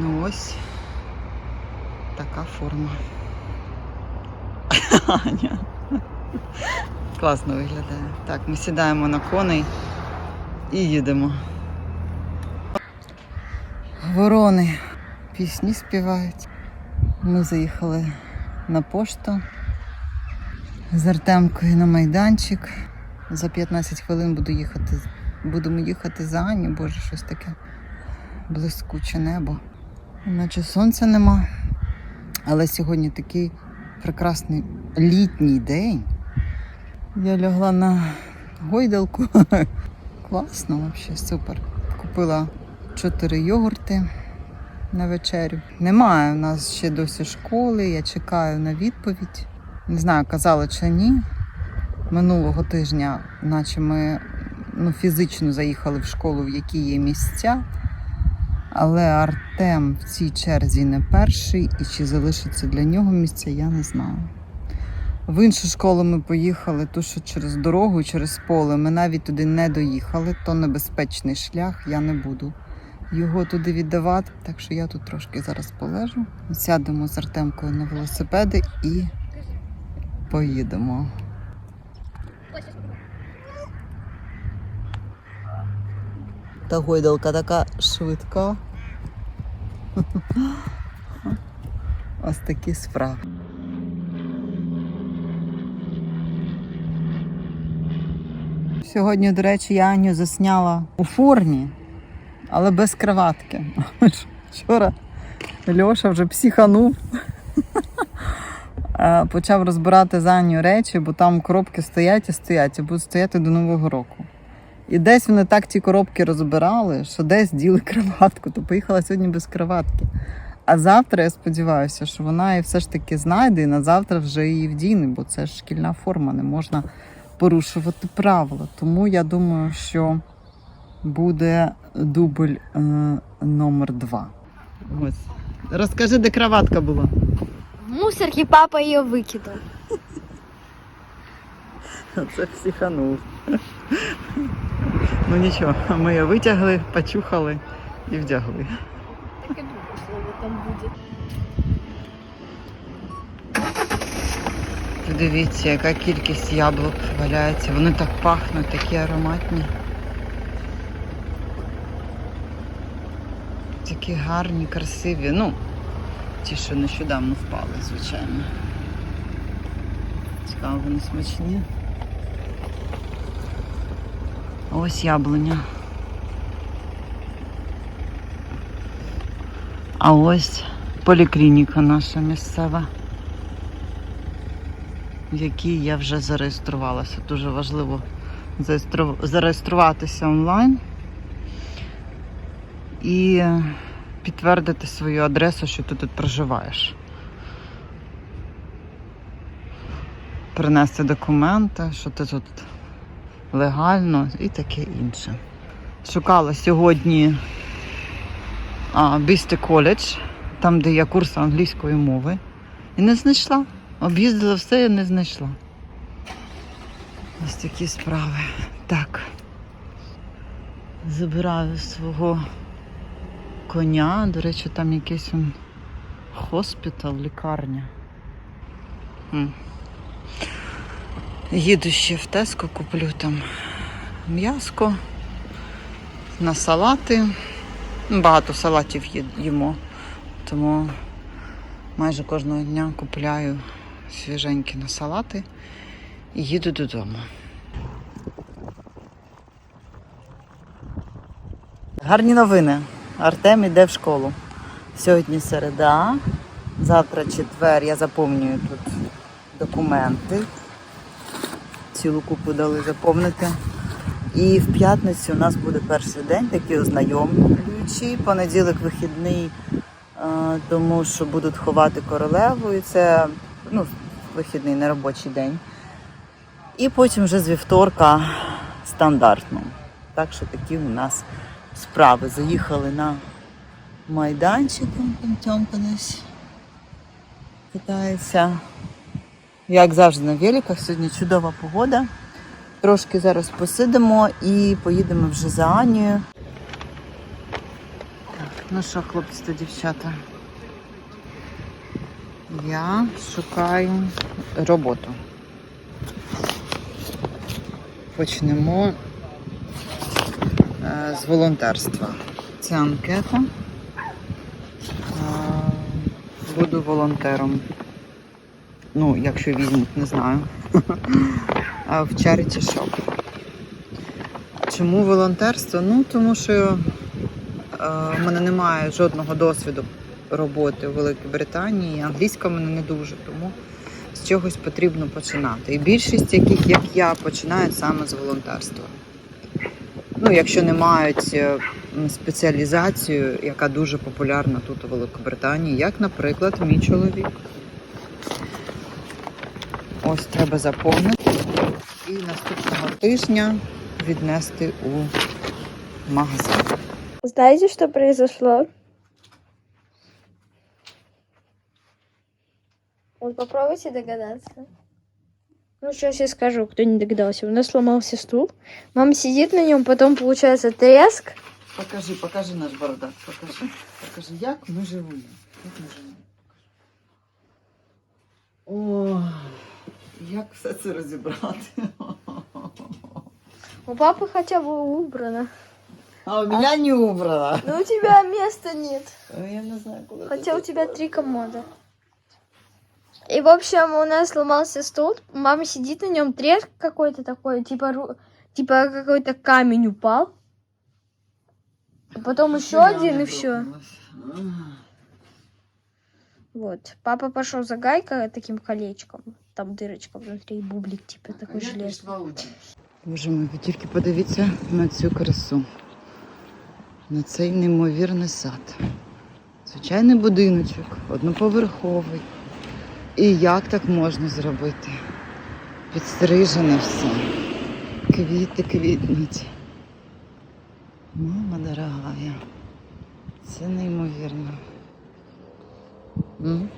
Ну ось така форма. Аня. Класно виглядає. Так, ми сідаємо на коней і їдемо. Ворони пісні співають. Ми заїхали на пошту з Артемкою на майданчик. За 15 хвилин буду їхати. Будемо їхати за Аню, боже, щось таке блискуче небо. Наче сонця нема. Але сьогодні такий прекрасний літній день. Я лягла на гойдалку. Класно, взагалі, супер. Купила чотири йогурти на вечерю. Немає у нас ще досі школи, я чекаю на відповідь. Не знаю, казали чи ні. Минулого тижня, наче ми ну, фізично заїхали в школу, в які є місця. Але Артем в цій черзі не перший, і чи залишиться для нього місця, я не знаю. В іншу школу ми поїхали, ту, що через дорогу, через поле. Ми навіть туди не доїхали, то небезпечний шлях, я не буду його туди віддавати. Так що я тут трошки зараз полежу. Сядемо з Артемкою на велосипеди і поїдемо. Та гойдалка така швидка. Ось такі справи. Сьогодні, до речі, я Аню засняла у формі, але без кроватки. Вчора Льоша вже психанув. Почав розбирати за Аню речі, бо там коробки стоять і стоять, і будуть стояти до Нового року. І десь вони так ті коробки розбирали, що десь діли кроватку, то поїхала сьогодні без кроватки. А завтра я сподіваюся, що вона і все ж таки знайде, і на завтра вже її вдіне, бо це ж шкільна форма, не можна порушувати правила. Тому я думаю, що буде дубль е, номер два. Ось. Розкажи, де кроватка була. В мусорке папа ее выкинул. Це психанув. Ну нічого, ми її витягли, почухали і вдягли. Так и думал, что оно там будет. Подивіться, яка кількість яблук валяється. Вони так пахнуть, такі ароматні. Такі гарні, красиві. Ну, ті, що нещодавно впали, звичайно. Цікаво, вони смачні. Ось яблуня. А ось поліклініка наша місцева в якій я вже зареєструвалася. Дуже важливо зареєструватися онлайн і підтвердити свою адресу, що ти тут проживаєш. Принести документи, що ти тут легально і таке інше. Шукала сьогодні Бісти коледж, там, де є курс англійської мови, і не знайшла. Об'їздила все і не знайшла. Ось такі справи. Так. Забираю свого коня. До речі, там якийсь он хоспітал, лікарня. М. Їду ще в Теско, куплю там м'яско на салати. Багато салатів їмо, тому майже кожного дня купляю свіженькі на салати і їду додому. Гарні новини. Артем іде в школу. Сьогодні середа, завтра четвер. Я заповнюю тут документи. Цілу купу дали заповнити. І в п'ятницю у нас буде перший день, такий ознайомлюючий. Понеділок вихідний, е, тому що будуть ховати королеву. І це ну, вихідний неробочий день. І потім вже з вівторка стандартно. Так що такі у нас справи. Заїхали на майданчик, там Тьомка десь катається. Як завжди на великах, сьогодні чудова погода. Трошки зараз посидимо і поїдемо вже за Анією. Так, Ну що, хлопці та дівчата? Я шукаю роботу. Почнемо е, з волонтерства. Це анкета. Е, Буду волонтером. Ну, якщо візьмуть, не знаю. В Charity Shop. Чому волонтерство? Ну, тому що е, в мене немає жодного досвіду роботи у Великій Британії. Англійська в мене не дуже, тому з чогось потрібно починати. І більшість яких, як я, починають саме з волонтерства. Ну, якщо не мають е, спеціалізацію, яка дуже популярна тут у Великобританії, як, наприклад, мій чоловік. Ось треба заповнити і наступного тижня віднести у магазин. Знаете, что произошло? Вот попробуйте догадаться. Ну, сейчас я скажу, кто не догадался. У нас сломался стул. Мама сидит на нем, потом получается треск. Покажи, покажи наш бардак, покажи. Покажи, як ми живемо. Як ми живемо. О, як все це розібрати. У папы хотя бы убрано. А у мене не убрала. Но у тебя места нет. Я не знаю, куди. Хотя у тебя три комода. И, в общем, у нас сломался стул. Мама сидит на нем, треск какой-то такой, типа, ру- типа какой-то камень упал. А потом еще один и все. Вот. Папа пошел за гайкой таким колечком. Там дырочка внутри, и бублик типа такой железный. Боже мой, ви тільки подивіться на цю красу. На цей неймовірний сад. Звичайний будиночок, одноповерховий. І як так можна зробити? Підстрижене все. Квіти квітнуть. Мама дорогая. Це неймовірно. М?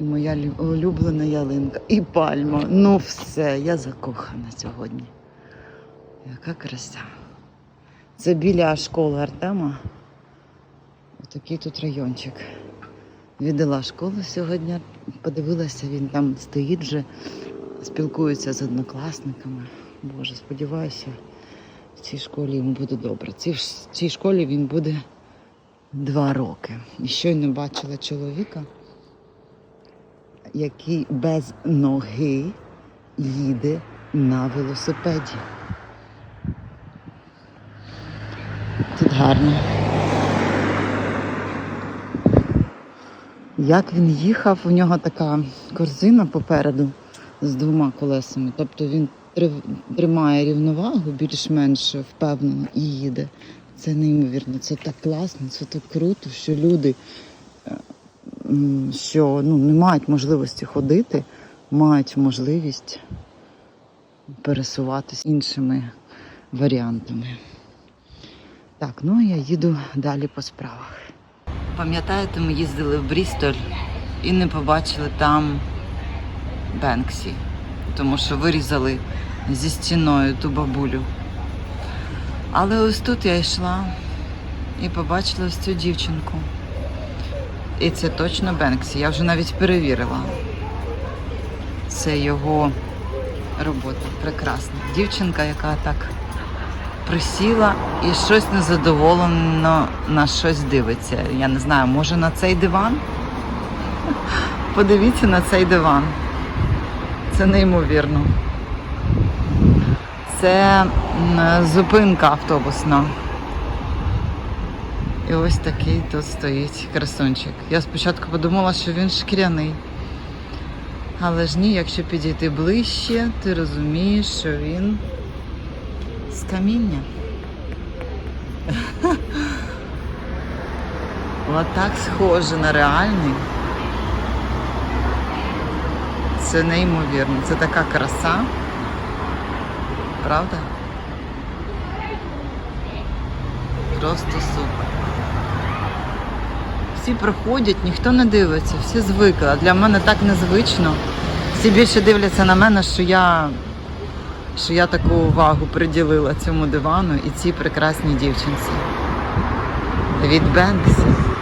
І моя улюблена ялинка. І пальма. Ну все, я закохана сьогодні. Яка краса. Це біля школи Артема. Отакий тут райончик. Віддала школу сьогодні, подивилася, він там стоїть вже, спілкується з однокласниками. Боже, сподіваюся, в цій школі йому буде добре. В цій школі він буде два роки. І щойно бачила чоловіка який без ноги їде на велосипеді. Тут гарно. Як він їхав, у нього така корзина попереду з двома колесами. Тобто він тримає рівновагу більш-менш впевнено і їде. Це неймовірно, це так класно, це так круто, що люди що ну, не мають можливості ходити, мають можливість пересуватися іншими варіантами. Так, ну я їду далі по справах. Пам'ятаєте, ми їздили в Брістоль і не побачили там Бенксі, тому що вирізали зі стіною ту бабулю. Але ось тут я йшла і побачила ось цю дівчинку. І це точно Бенксі. Я вже навіть перевірила. Це його робота. Прекрасна. Дівчинка, яка так присіла і щось незадоволено на щось дивиться. Я не знаю, може на цей диван? Подивіться на цей диван. Це неймовірно. Це зупинка автобусна. І ось такий тут стоїть красунчик. Я спочатку подумала, що він шкіряний. Але ж ні, якщо підійти ближче, ти розумієш, що він з каміння. Отак схоже на реальний. Це неймовірно. Це така краса. Правда? Просто супер. Всі приходять, ніхто не дивиться, всі звикли. А для мене так незвично. Всі більше дивляться на мене, що я, що я таку увагу приділила цьому дивану і цій прекрасній дівчинці. від Бенксі.